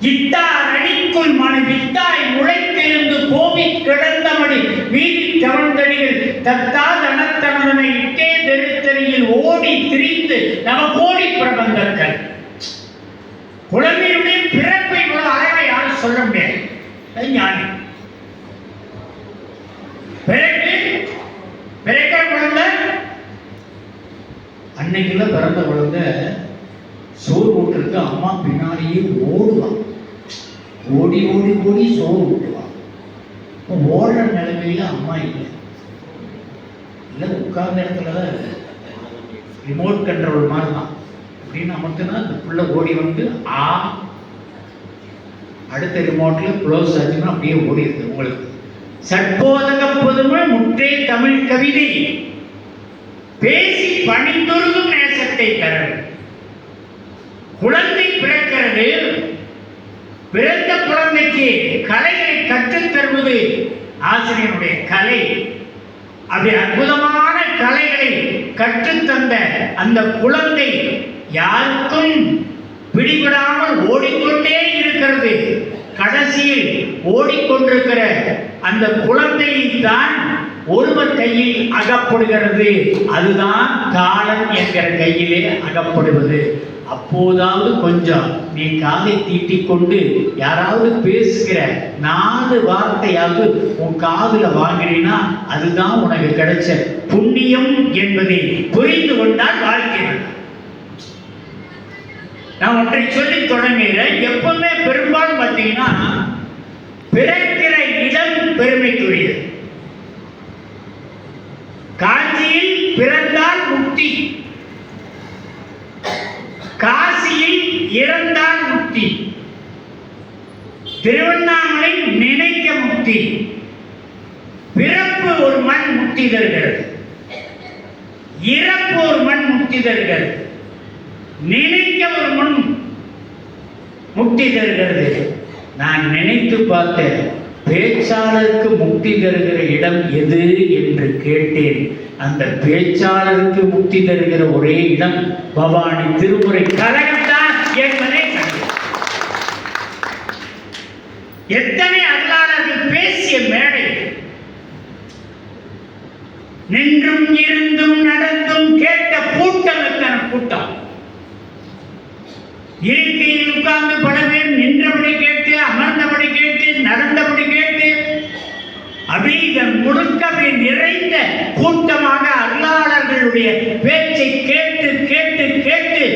இட்டார் அடிக்குள் மன வித்தாய் முளைத்தெழுந்து கோவி கிடந்தபடி வீதி தவழ்ந்தடிகள் தத்தா தனத்தனதனை இட்டே தெருத்தறியில் ஓடி திரிந்து நம கோடி பிரபந்தர்கள். குழந்தையுடைய பிறப்பை இவ்வளவு அழகா யாரும் சொல்ல முடியாது. ஞானி பிறகு பிறக்கிற குழந்தை? அன்னைக்குள்ள பிறந்த குழந்தை சோறு ஊட்டுறதுக்கு அம்மா பின்னாடியே ஓடுவான் ஓடி ஓடி ஓடி சோறு ஊட்டுவான் இப்போ ஓடுற நிலைமையில அம்மா இல்லை. இல்லை உட்கார்ந்த இடத்துல தான் ரிமோட் கண்ட்ரோல் மாதிரி தான் அப்படின்னு அமர்த்தினா அந்த புள்ள ஓடி வந்து ஆ. அடுத்த ரிமோட்ல க்ளோஸ் ஆச்சுன்னா அப்படியே ஓடிடுது உங்களுக்கு. சட்போதக பொதுமை முற்றே தமிழ் கவிதை. பேசி பணிந்துருகும் நேசத்தை தர குழந்தை பிறக்கிறது பிறந்த குழந்தைக்கு கலைகளை கற்றுத் தருவது ஆசிரியனுடைய கலை. அப்படி அற்புதமான கலைகளை கற்றுத்தந்த அந்த குழந்தை யாருக்கும் பிடிபடாமல் ஓடிக்கொண்டே இருக்கிறது. கடைசியில் ஓடிக்கொண்டிருக்கிற அந்த குழந்தையை தான் ஒருவர் கையில் அகப்படுகிறது அதுதான் காலம் என்கிற கையிலே அகப்படுவது. அப்போதாவது கொஞ்சம் நீ காதை தீட்டி கொண்டு யாராவது பேசுகிற நாலு வார்த்தையாவது உன் காதுல வாங்கினீன்னா அதுதான் உனக்கு கிடைச்ச புண்ணியம் என்பதை புரிந்து கொண்டால் வாழ்க்கை நான் ஒன்றை சொல்லி தொடங்குகிறேன். எப்பவுமே பெரும்பாலும் பார்த்தீங்கன்னா பிறக்கிற இடம் பெருமைக்குரியது. பிறந்தால் முக்தி. காசியில் இறந்தால் முக்தி. திருவண்ணாமலை நினைக்க முக்தி. பிறப்பு ஒரு மண் முக்தி தருகிறது. இறப்பு ஒரு மண் முக்தி தருகிறது. நினைக்க ஒரு மண் முக்தி தருகிறது. நான் நினைத்து பார்த்தேன். பேச்சாளருக்கு முக்தி தருகிற இடம் எது என்று கேட்டேன். அந்த பேச்சாளருக்கு முக்தி தருகிற ஒரே இடம் பவானி திருமுறை கழகம்தான் என்பதை எத்தனை அல்லாதர்கள் பேசிய மேடை. நின்றும் இருந்தும் நடந்தும் கேட்ட கூட்டம் எத்தனை கூட்டம். இருக்கையில் உட்கார்ந்து பல பேர் நின்றபடி கேட்டு அமர் கேட்டு நடந்தபடி கேட்டு அபீதம் முழுக்கவே நிறைந்த கூட்டமாக அருளாளர்களுடைய பேச்சை கேட்டு கேட்டு கேட்டு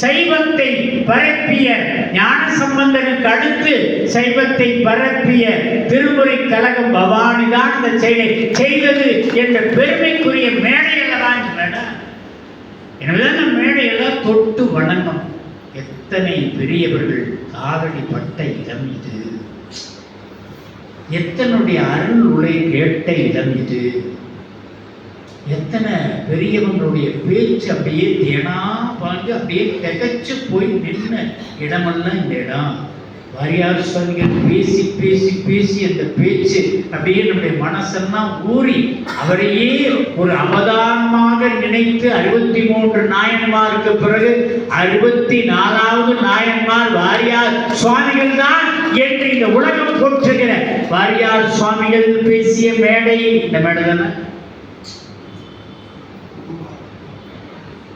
சைவத்தை பரப்பிய ஞான சம்பந்தனுக்கு அடுத்து சைவத்தை பரப்பிய திருமுறை கழகம் பவானி தான் இந்த செயலை செய்தது என்ற பெருமைக்குரிய மேடையில் தான் இந்த மேடை எனவே அந்த மேடையெல்லாம் தொட்டு வணங்கம் எத்தனை பெரியவர்கள் காவடி பட்ட இடம் இது. எத்தனுடைய அருள் உரை கேட்ட இடம் இது? எத்தனை பெரியவங்களுடைய பேச்சு அப்படியே தேனா பாங்கு அப்படியே திகச்சு போய் நின்ன இடமெல்லாம் இந்த இடம். வாரியார் சுவாமிகள் பேசி பேசி பேசி அந்த பேச்சு அப்படியே நம்முடைய மனசெல்லாம் ஊறி அவரையே ஒரு அவதானமாக நினைத்து அறுபத்தி மூன்று நாயன்மாருக்கு பிறகு அறுபத்தி நாலாவது நாயன்மார் வாரியார் சுவாமிகள் தான் என்று இந்த உலகம் போற்றுகிற வாரியார் சுவாமிகள் பேசிய மேடை இந்த மேடை தானே?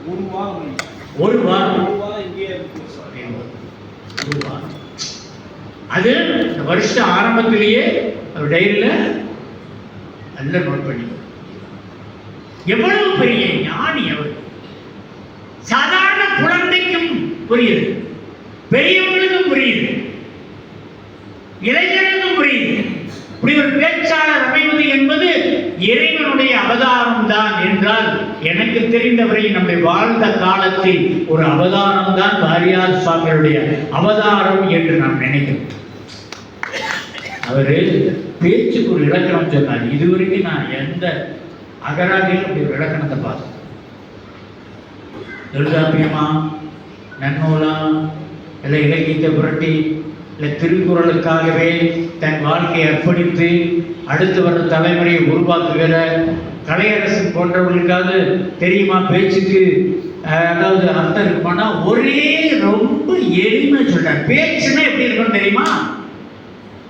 ஒரு வாரம் ஒரு வாரம். அது இந்த வருஷம் ஆரம்பத்திலேயே அவர் டைரியில் நல்ல நோட் பண்ணி எவ்வளவு பெரிய ஞானி அவர். சாதாரண குழந்தைக்கும் புரியுது. பெரியவங்களுக்கும் புரியுது. இளைஞர்களுக்கும் புரியுது. இப்படி ஒரு பேச்சாளர் அமைவது என்பது இறைவனுடைய அவதாரம் தான் என்றால் எனக்கு தெரிந்தவரை நம்முடைய வாழ்ந்த காலத்தில் ஒரு அவதாரம் தான் பாரியார் சுவாமிகளுடைய அவதாரம் என்று நாம் நினைக்கிறோம். அவரு பேச்சுக்கு ஒரு இலக்கணம் சொன்னார். இதுவரைக்கும் நான் எந்த அகராதியில் அப்படி ஒரு இலக்கணத்தை பார்த்தேன் தொல்காப்பியமா நன்னூலா இல்லை இலக்கியத்தை புரட்டி இந்த திருக்குறளுக்காகவே தன் வாழ்க்கையை அர்ப்பணித்து அடுத்து வரும் தலைமுறையை உருவாக்குகிற கலையரசு போன்றவர்களுக்காவது தெரியுமா பேச்சுக்கு? அதாவது அர்த்தம் இருக்குமானா ஒரே ரொம்ப எளிமை சொல்றேன் பேச்சுன்னா எப்படி இருக்கணும் தெரியுமா?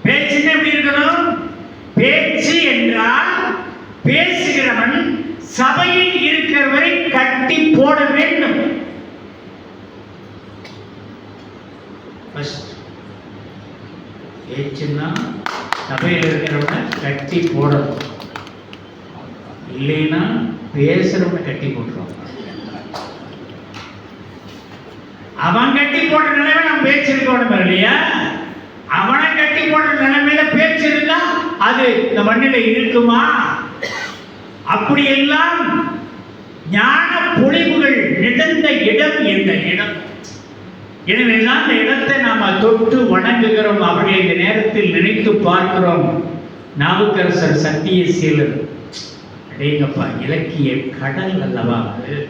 பேச்சுன்னா எப்படி இருக்கணும்? பேச்சு என்றால் பேசுகிறவன் சபையில் இருக்கிறவரை கட்டி போட வேண்டும். பேச்சுன்னா சபையில் இருக்கிறவங்க கட்டி போடணும். இல்லைன்னா பேசுறவங்க கட்டி போட்டுருவாங்க. அவன் கட்டி போட்ட நிலைமை நம்ம பேச்சு இருக்கணும் இல்லையா? அவனை கட்டி போட்ட நிலைமையில பேச்சு இருந்தா அது இந்த மண்ணில இருக்குமா? அப்படியெல்லாம் ஞான பொழிவுகள் நிகழ்ந்த இடம் எந்த இடம். எனவேதான் இந்த இடத்தை தொட்டு வணங்குகிறோம் அவர்களை இந்த நேரத்தில் நினைத்து பார்க்கிறோம். நாவுக்கரசர் சத்திய சீலர். அடேங்கப்பா இலக்கிய கடல் அல்லவா அது?